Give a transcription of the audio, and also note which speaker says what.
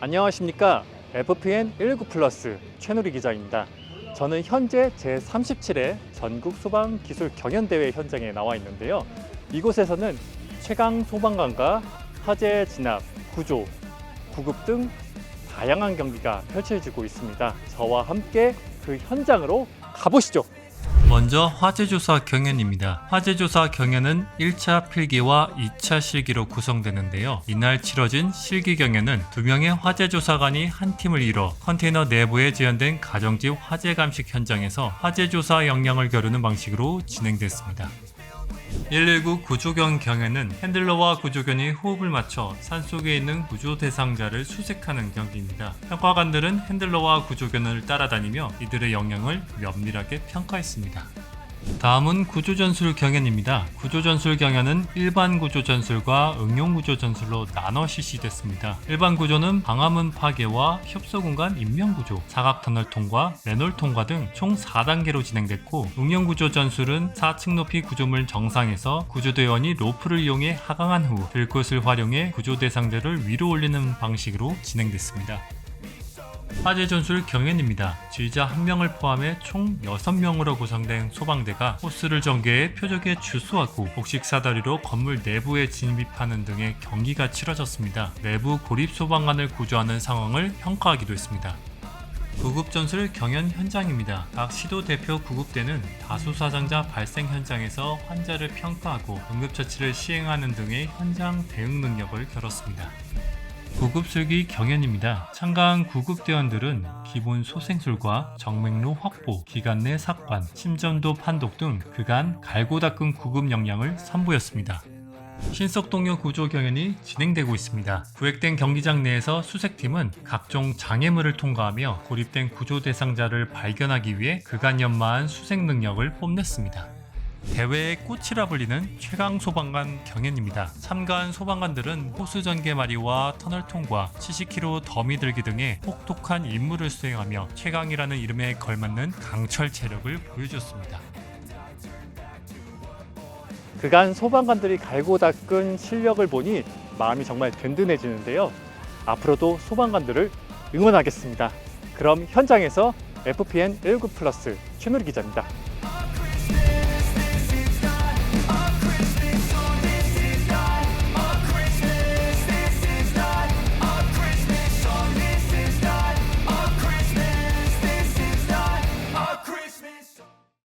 Speaker 1: 안녕하십니까 FPN 19 플러스 최누리 기자입니다. 저는 현재 제37회 전국 소방 기술 경연 대회 현장에 나와 있는데요. 이곳에서는 최강 소방관과 화재 진압, 구조, 구급 등 다양한 경기가 펼쳐지고 있습니다. 저와 함께 그 현장으로 가보시죠.
Speaker 2: 먼저 화재조사 경연입니다. 화재조사 경연은 1차 필기와 2차 실기로 구성되는데요. 이날 치러진 실기 경연은 두 명의 화재조사관이 한 팀을 이뤄 컨테이너 내부에 지연된 가정집 화재 감식 현장에서 화재조사 역량을 겨루는 방식으로 진행됐습니다. 119 구조견 경연은 핸들러와 구조견이 호흡을 맞춰 산속에 있는 구조 대상자를 수색하는 경기입니다. 평가관들은 핸들러와 구조견을 따라다니며 이들의 역량을 면밀하게 평가했습니다. 다음은 구조전술 경연입니다. 구조전술 경연은 일반 구조전술과 응용 구조전술로 나눠 실시됐습니다. 일반 구조는 방화문 파괴와 협소 공간 인명 구조, 사각 터널 통과, 맨홀 통과 등 총 4단계로 진행됐고 응용 구조전술은 4층 높이 구조물 정상에서 구조대원이 로프를 이용해 하강한 후 들꽃을 활용해 구조 대상자를 위로 올리는 방식으로 진행됐습니다. 화재 전술 경연입니다. 지휘자 1명을 포함해 총 6명으로 구성된 소방대가 호스를 전개해 표적에 주수하고 복식 사다리로 건물 내부에 진입하는 등의 경기가 치러졌습니다. 내부 고립 소방관을 구조하는 상황을 평가하기도 했습니다. 구급 전술 경연 현장입니다. 각 시도 대표 구급대는 다수 사상자 발생 현장에서 환자를 평가하고 응급처치를 시행하는 등의 현장 대응 능력을 겨뤘습니다. 구급술기 경연입니다. 참가한 구급대원들은 기본 소생술과 정맥로 확보, 기관 내 삭관, 심전도 판독 등 그간 갈고 닦은 구급 역량을 선보였습니다. 신속동료 구조 경연이 진행되고 있습니다. 구획된 경기장 내에서 수색팀은 각종 장애물을 통과하며 고립된 구조 대상자를 발견하기 위해 그간 연마한 수색 능력을 뽐냈습니다. 대회의 꽃이라 불리는 최강 소방관 경연입니다. 참가한 소방관들은 호수 전개 마리와 터널 통과, 70km 더미 들기 등의 혹독한 임무를 수행하며 최강이라는 이름에 걸맞는 강철 체력을 보여줬습니다.
Speaker 1: 그간 소방관들이 갈고 닦은 실력을 보니 마음이 정말 든든해지는데요. 앞으로도 소방관들을 응원하겠습니다. 그럼 현장에서 FPN 19 플러스 최누리 기자입니다.